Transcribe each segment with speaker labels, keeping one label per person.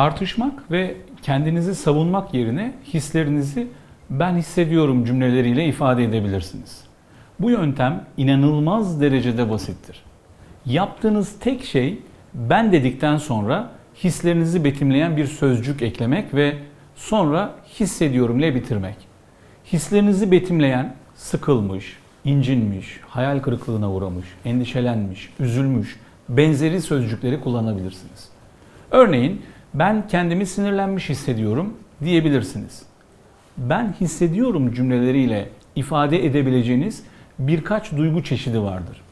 Speaker 1: Tartışmak ve kendinizi savunmak yerine hislerinizi ben hissediyorum cümleleriyle ifade edebilirsiniz. Bu yöntem inanılmaz derecede basittir. Yaptığınız tek şey ben dedikten sonra hislerinizi betimleyen bir sözcük eklemek ve sonra hissediyorum ile bitirmek. Hislerinizi betimleyen sıkılmış, incinmiş, hayal kırıklığına uğramış, endişelenmiş, üzülmüş benzeri sözcükleri kullanabilirsiniz. Örneğin ben kendimi sinirlenmiş hissediyorum diyebilirsiniz. Ben hissediyorum cümleleriyle ifade edebileceğiniz birkaç duygu çeşidi vardır.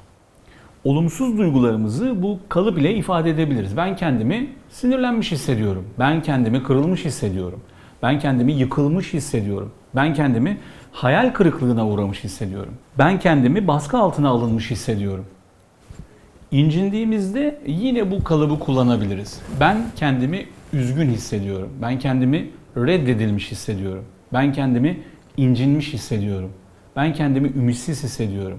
Speaker 1: Olumsuz duygularımızı bu kalıp ile ifade edebiliriz. Ben kendimi sinirlenmiş hissediyorum. Ben kendimi kırılmış hissediyorum. Ben kendimi yıkılmış hissediyorum. Ben kendimi hayal kırıklığına uğramış hissediyorum. Ben kendimi baskı altına alınmış hissediyorum. İncindiğimizde yine bu kalıbı kullanabiliriz. Ben kendimi üzgün hissediyorum. Ben kendimi reddedilmiş hissediyorum. Ben kendimi incinmiş hissediyorum. Ben kendimi ümitsiz hissediyorum.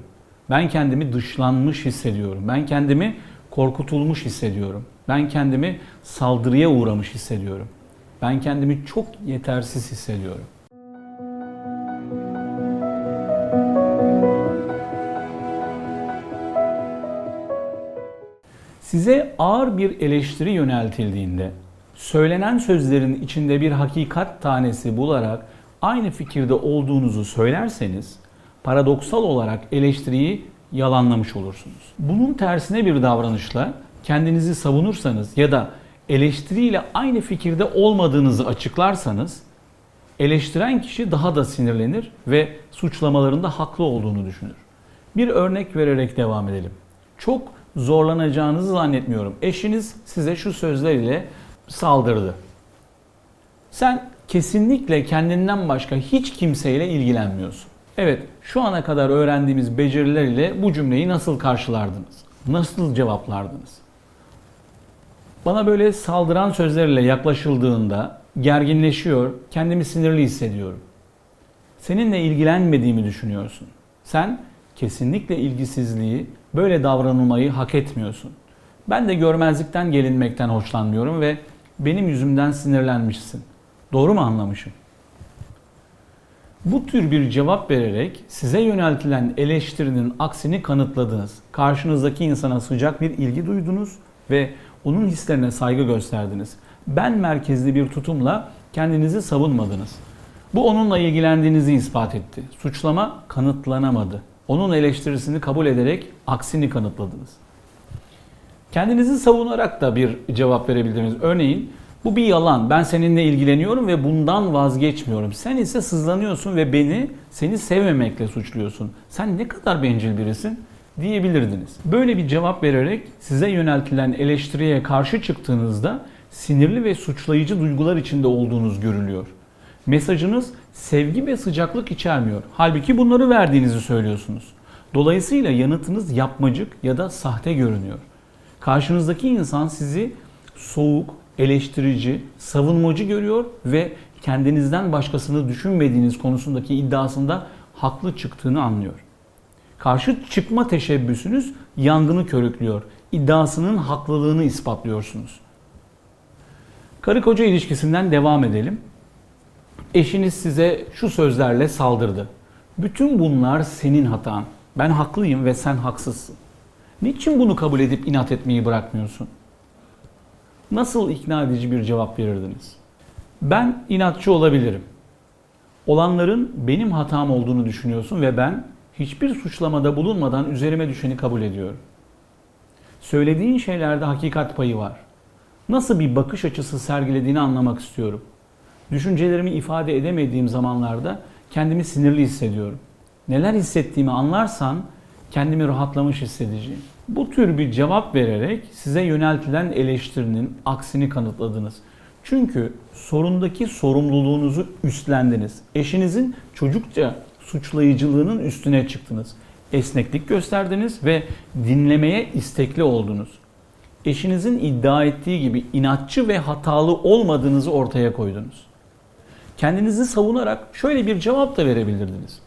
Speaker 1: Ben kendimi dışlanmış hissediyorum. Ben kendimi korkutulmuş hissediyorum. Ben kendimi saldırıya uğramış hissediyorum. Ben kendimi çok yetersiz hissediyorum. Size ağır bir eleştiri yöneltildiğinde söylenen sözlerin içinde bir hakikat tanesi bularak aynı fikirde olduğunuzu söylerseniz paradoksal olarak eleştiriyi yalanlamış olursunuz. Bunun tersine bir davranışla kendinizi savunursanız ya da eleştiriyle aynı fikirde olmadığınızı açıklarsanız eleştiren kişi daha da sinirlenir ve suçlamalarında haklı olduğunu düşünür. Bir örnek vererek devam edelim. Çok zorlanacağınızı zannetmiyorum. Eşiniz size şu sözler ile saldırdı. Sen kesinlikle kendinden başka hiç kimseyle ilgilenmiyorsun. Evet, şu ana kadar öğrendiğimiz beceriler ile bu cümleyi nasıl karşılardınız? Nasıl cevaplardınız? Bana böyle saldıran sözlerle yaklaşıldığında gerginleşiyor, kendimi sinirli hissediyorum. Seninle ilgilenmediğimi düşünüyorsun. Sen kesinlikle ilgisizliği, böyle davranılmayı hak etmiyorsun. Ben de görmezlikten gelinmekten hoşlanmıyorum ve benim yüzümden sinirlenmişsin. Doğru mu anlamışım? Bu tür bir cevap vererek size yöneltilen eleştirinin aksini kanıtladınız. Karşınızdaki insana sıcak bir ilgi duydunuz ve onun hislerine saygı gösterdiniz. Ben merkezli bir tutumla kendinizi savunmadınız. Bu onunla ilgilendiğinizi ispat etti. Suçlama kanıtlanamadı. Onun eleştirisini kabul ederek aksini kanıtladınız. Kendinizi savunarak da bir cevap verebildiniz. Örneğin bu bir yalan. Ben seninle ilgileniyorum ve bundan vazgeçmiyorum. Sen ise sızlanıyorsun ve beni seni sevmemekle suçluyorsun. Sen ne kadar bencil birisin diyebilirdiniz. Böyle bir cevap vererek size yöneltilen eleştiriye karşı çıktığınızda sinirli ve suçlayıcı duygular içinde olduğunuz görülüyor. Mesajınız sevgi ve sıcaklık içermiyor. Halbuki bunları verdiğinizi söylüyorsunuz. Dolayısıyla yanıtınız yapmacık ya da sahte görünüyor. Karşınızdaki insan sizi soğuk, eleştirici, savunmacı görüyor ve kendinizden başkasını düşünmediğiniz konusundaki iddiasında haklı çıktığını anlıyor. Karşı çıkma teşebbüsünüz yangını körüklüyor. İddiasının haklılığını ispatlıyorsunuz. Karı koca ilişkisinden devam edelim. Eşiniz size şu sözlerle saldırdı. Bütün bunlar senin hatan. Ben haklıyım ve sen haksızsın. Niçin bunu kabul edip inat etmeyi bırakmıyorsun? Nasıl ikna edici bir cevap verirdiniz? Ben inatçı olabilirim. Olanların benim hatam olduğunu düşünüyorsun ve ben hiçbir suçlamada bulunmadan üzerime düşeni kabul ediyorum. Söylediğin şeylerde hakikat payı var. Nasıl bir bakış açısı sergilediğini anlamak istiyorum. Düşüncelerimi ifade edemediğim zamanlarda kendimi sinirli hissediyorum. Neler hissettiğimi anlarsan kendimi rahatlamış hissedeceğim. Bu tür bir cevap vererek size yöneltilen eleştirinin aksini kanıtladınız. Çünkü sorundaki sorumluluğunuzu üstlendiniz. Eşinizin çocukça suçlayıcılığının üstüne çıktınız. Esneklik gösterdiniz ve dinlemeye istekli oldunuz. Eşinizin iddia ettiği gibi inatçı ve hatalı olmadığınızı ortaya koydunuz. Kendinizi savunarak şöyle bir cevap da verebilirdiniz.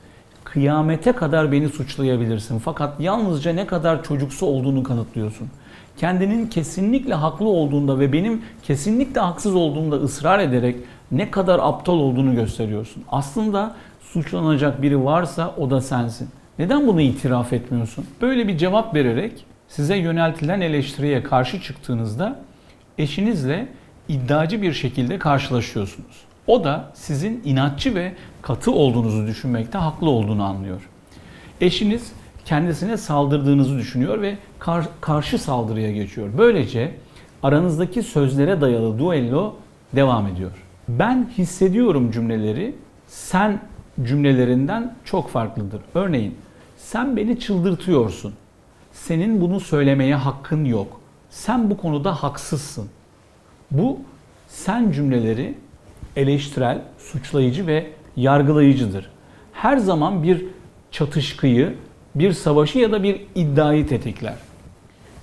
Speaker 1: Kıyamete kadar beni suçlayabilirsin fakat yalnızca ne kadar çocuksu olduğunu kanıtlıyorsun. kendinin kesinlikle haklı olduğunda ve benim kesinlikle haksız olduğumda ısrar ederek ne kadar aptal olduğunu gösteriyorsun. Aslında suçlanacak biri varsa o da sensin. Neden bunu itiraf etmiyorsun? Böyle bir cevap vererek size yöneltilen eleştiriye karşı çıktığınızda eşinizle iddiacı bir şekilde karşılaşıyorsunuz. O da sizin inatçı ve katı olduğunuzu düşünmekte haklı olduğunu anlıyor. Eşiniz kendisine saldırdığınızı düşünüyor ve kar- karşı saldırıya geçiyor. Böylece aranızdaki sözlere dayalı duello devam ediyor. Ben hissediyorum cümleleri sen cümlelerinden çok farklıdır. Örneğin sen beni çıldırtıyorsun. Senin bunu söylemeye hakkın yok. Sen bu konuda haksızsın. Bu sen cümleleri eleştirel, suçlayıcı ve yargılayıcıdır. Her zaman bir çatışkıyı, bir savaşı ya da bir iddiayı tetikler.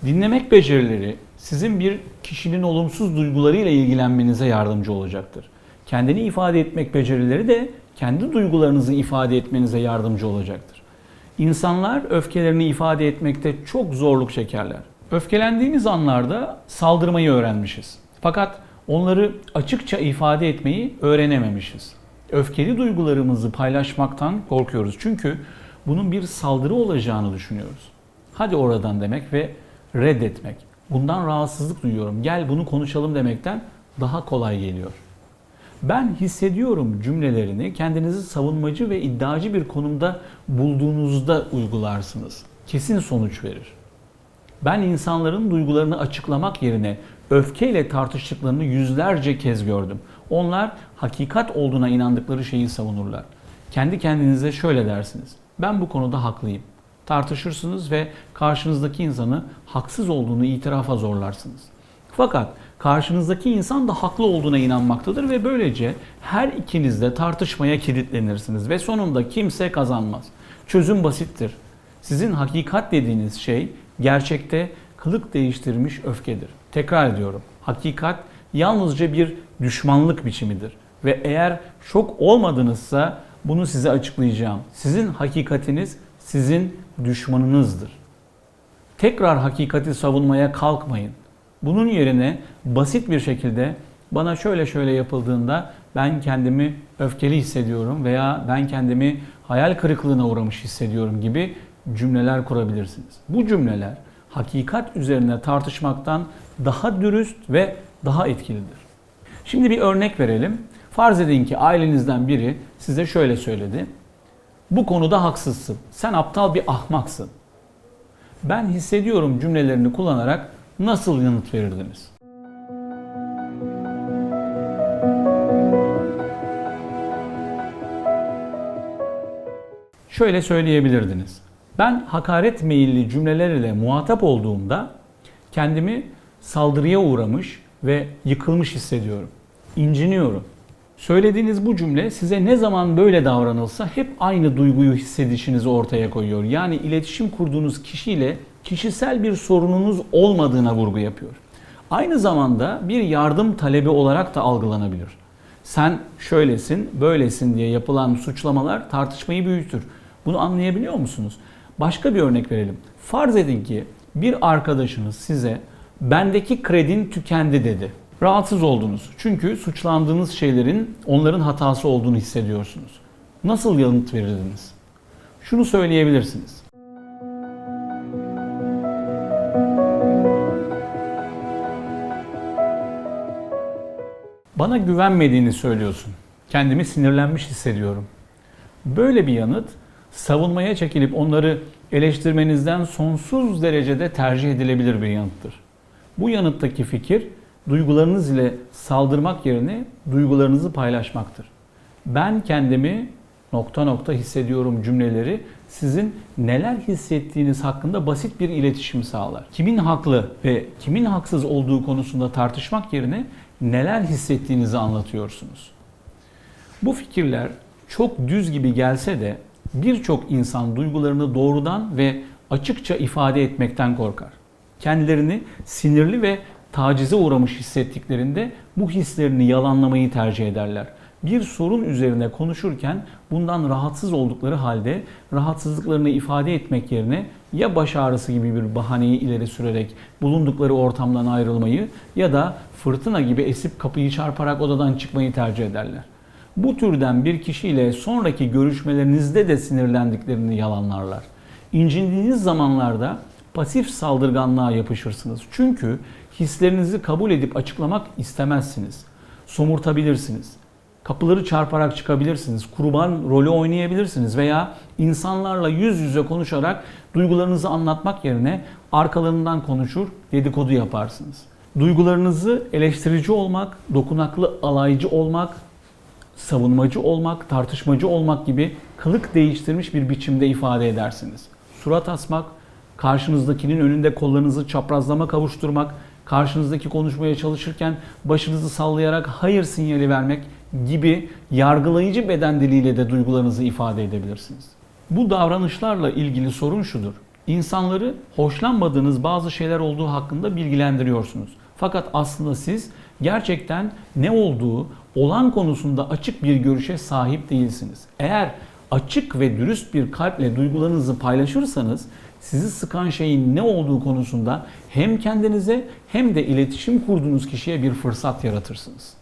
Speaker 1: Dinlemek becerileri sizin bir kişinin olumsuz duygularıyla ilgilenmenize yardımcı olacaktır. Kendini ifade etmek becerileri de kendi duygularınızı ifade etmenize yardımcı olacaktır. İnsanlar öfkelerini ifade etmekte çok zorluk çekerler. Öfkelendiğimiz anlarda saldırmayı öğrenmişiz. Fakat onları açıkça ifade etmeyi öğrenememişiz. Öfkeli duygularımızı paylaşmaktan korkuyoruz. Çünkü bunun bir saldırı olacağını düşünüyoruz. Hadi oradan demek ve reddetmek. Bundan rahatsızlık duyuyorum. Gel bunu konuşalım demekten daha kolay geliyor. Ben hissediyorum cümlelerini kendinizi savunmacı ve iddiacı bir konumda bulduğunuzda uygularsınız. Kesin sonuç verir. Ben insanların duygularını açıklamak yerine öfkeyle tartıştıklarını yüzlerce kez gördüm. Onlar hakikat olduğuna inandıkları şeyi savunurlar. Kendi kendinize şöyle dersiniz. Ben bu konuda haklıyım. Tartışırsınız ve karşınızdaki insanı haksız olduğunu itirafa zorlarsınız. Fakat karşınızdaki insan da haklı olduğuna inanmaktadır ve böylece her ikiniz de tartışmaya kilitlenirsiniz ve sonunda kimse kazanmaz. Çözüm basittir. Sizin hakikat dediğiniz şey gerçekte kılık değiştirmiş öfkedir. Tekrar ediyorum. Hakikat yalnızca bir düşmanlık biçimidir ve eğer şok olmadınızsa bunu size açıklayacağım. Sizin hakikatiniz sizin düşmanınızdır. Tekrar hakikati savunmaya kalkmayın. Bunun yerine basit bir şekilde bana şöyle şöyle yapıldığında ben kendimi öfkeli hissediyorum veya ben kendimi hayal kırıklığına uğramış hissediyorum gibi cümleler kurabilirsiniz. Bu cümleler hakikat üzerine tartışmaktan daha dürüst ve daha etkilidir. Şimdi bir örnek verelim. Farz edin ki ailenizden biri size şöyle söyledi. Bu konuda haksızsın. Sen aptal bir ahmaksın. Ben hissediyorum cümlelerini kullanarak nasıl yanıt verirdiniz? Şöyle söyleyebilirdiniz. Ben hakaret meyilli cümleler ile muhatap olduğumda kendimi saldırıya uğramış ve yıkılmış hissediyorum. İnciniyorum. Söylediğiniz bu cümle size ne zaman böyle davranılsa hep aynı duyguyu hissedişinizi ortaya koyuyor. Yani iletişim kurduğunuz kişiyle kişisel bir sorununuz olmadığına vurgu yapıyor. Aynı zamanda bir yardım talebi olarak da algılanabilir. Sen şöylesin, böylesin diye yapılan suçlamalar tartışmayı büyütür. Bunu anlayabiliyor musunuz? Başka bir örnek verelim. Farz edin ki bir arkadaşınız size bendeki kredin tükendi dedi. Rahatsız oldunuz. Çünkü suçlandığınız şeylerin onların hatası olduğunu hissediyorsunuz. Nasıl yanıt verirdiniz? Şunu söyleyebilirsiniz. Bana güvenmediğini söylüyorsun. Kendimi sinirlenmiş hissediyorum. Böyle bir yanıt savunmaya çekilip onları eleştirmenizden sonsuz derecede tercih edilebilir bir yanıttır. Bu yanıttaki fikir duygularınız ile saldırmak yerine duygularınızı paylaşmaktır. Ben kendimi nokta nokta hissediyorum cümleleri sizin neler hissettiğiniz hakkında basit bir iletişim sağlar. Kimin haklı ve kimin haksız olduğu konusunda tartışmak yerine neler hissettiğinizi anlatıyorsunuz. Bu fikirler çok düz gibi gelse de birçok insan duygularını doğrudan ve açıkça ifade etmekten korkar. Kendilerini sinirli ve tacize uğramış hissettiklerinde bu hislerini yalanlamayı tercih ederler. bir sorun üzerine konuşurken bundan rahatsız oldukları halde rahatsızlıklarını ifade etmek yerine ya baş ağrısı gibi bir bahaneyi ileri sürerek bulundukları ortamdan ayrılmayı ya da fırtına gibi esip kapıyı çarparak odadan çıkmayı tercih ederler. Bu türden bir kişiyle sonraki görüşmelerinizde de sinirlendiklerini yalanlarlar. İncindiğiniz zamanlarda pasif saldırganlığa yapışırsınız. Çünkü hislerinizi kabul edip açıklamak istemezsiniz. Somurtabilirsiniz. Kapıları çarparak çıkabilirsiniz. Kurban rolü oynayabilirsiniz veya insanlarla yüz yüze konuşarak duygularınızı anlatmak yerine arkalarından konuşur, dedikodu yaparsınız. Duygularınızı eleştirici olmak, dokunaklı alaycı olmak, savunmacı olmak, tartışmacı olmak gibi kılık değiştirmiş bir biçimde ifade edersiniz. Surat asmak, karşınızdakinin önünde kollarınızı çaprazlama kavuşturmak, karşınızdaki konuşmaya çalışırken başınızı sallayarak hayır sinyali vermek gibi yargılayıcı beden diliyle de duygularınızı ifade edebilirsiniz. Bu davranışlarla ilgili sorun şudur. İnsanları hoşlanmadığınız bazı şeyler olduğu hakkında bilgilendiriyorsunuz. Fakat aslında siz gerçekten ne olduğu, olan konusunda açık bir görüşe sahip değilsiniz. Eğer açık ve dürüst bir kalple duygularınızı paylaşırsanız sizi sıkan şeyin ne olduğu konusunda hem kendinize hem de iletişim kurduğunuz kişiye bir fırsat yaratırsınız.